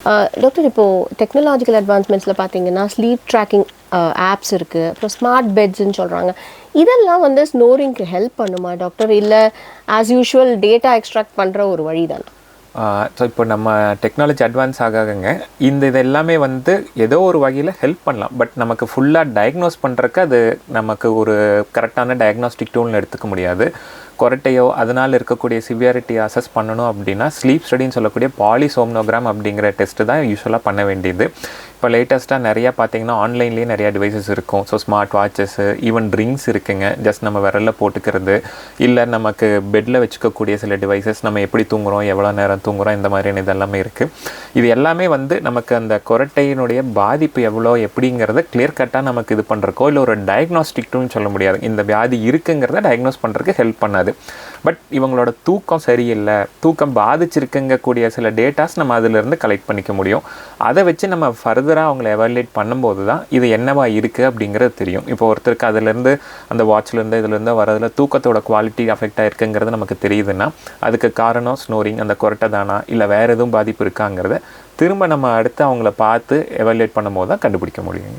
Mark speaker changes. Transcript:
Speaker 1: Doctor இப்போது technological அட்வான்ஸ்மெண்ட்ஸில் பார்த்தீங்கன்னா sleep tracking apps இருக்குது அப்புறம் ஸ்மார்ட் பெட்ஸ்ன்னு சொல்கிறாங்க இதெல்லாம் வந்து ஸ்னோரிங்க்கு ஹெல்ப் பண்ணுமா டாக்டர் இல்லை ஆஸ் யூஷுவல் டேட்டா எக்ஸ்ட்ராக்ட் பண்ணுற ஒரு வழி தானே
Speaker 2: ஸோ இப்போ நம்ம டெக்னாலஜி அட்வான்ஸ் ஆகாதுங்க இந்த இது எல்லாமே வந்து ஏதோ ஒரு வகையில் ஹெல்ப் பண்ணலாம். பட் நமக்கு ஃபுல்லாக டயக்னோஸ் பண்ணுறக்கு அது நமக்கு ஒரு கரெக்டான டயக்னாஸ்டிக் டூல்னு எடுத்துக்க முடியாது. கொரட்டையோ அதனால் இருக்கக்கூடிய சிவியாரிட்டி அசஸ் பண்ணணும் அப்படின்னா ஸ்லீப் ஸ்டடின்னு சொல்லக்கூடிய பாலிசோம்னோகிராம் அப்படிங்கிற டெஸ்ட்டு தான் யூஸ்வலாக பண்ண வேண்டியது. இப்போ லேட்டஸ்ட்டாக நிறையா பார்த்தீங்கன்னா ஆன்லைன்லேயே நிறையா டிவைசஸ் இருக்கும். So smart watches even rings இருக்குங்க. ஜஸ்ட் நம்ம விரலில் போட்டுக்கிறது. இல்லை நமக்கு பெட்டில் வச்சுக்கக்கூடிய சில டிவைசஸ் நம்ம எப்படி தூங்குகிறோம் எவ்வளோ நேரம் தூங்குறோம் இந்த மாதிரியான இதெல்லாமே இருக்குது இது எல்லாமே வந்து நமக்கு அந்த கொரட்டையினுடைய பாதிப்பு எவ்வளோ எப்படிங்கிறத கிளியர் கட்டாக நமக்கு இது பண்ணுறக்கோ இல்லை ஒரு டயக்னாஸ்டிக்னு சொல்ல முடியாது. இந்த வியாதி இருக்குங்கிறத டயக்னோஸ் பண்ணுறதுக்கு ஹெல்ப் பண்ணாது. பட் இவங்களோட தூக்கம் சரியில்லை தூக்கம் பாதிச்சிருக்குங்கக்கூடிய சில டேட்டாஸ் நம்ம அதிலிருந்து கலெக்ட் பண்ணிக்க முடியும். அதை வச்சு நம்ம ஃபர்தர் ஃபர்தராக அவங்கள எவாலுவேட் பண்ணும்போது தான் இது என்னவா இருக்குது அப்படிங்கிறது தெரியும். இப்போ ஒருத்தருக்கு அதுலேருந்து அந்த வாட்ச்லேருந்து இதுலேருந்து வரதில் தூக்கத்தோட குவாலிட்டி அஃபெக்ட் ஆகிருக்குங்கிறது நமக்கு தெரியுதுன்னா அதுக்கு காரணம் ஸ்னோரிங் அந்த கொரட்டை தானா இல்லை வேறு எதுவும் பாதிப்பு இருக்காங்கிறத திரும்ப நம்ம அடுத்து அவங்கள பார்த்து எவாலுவேட் பண்ணும்போது தான் கண்டுபிடிக்க முடியும்.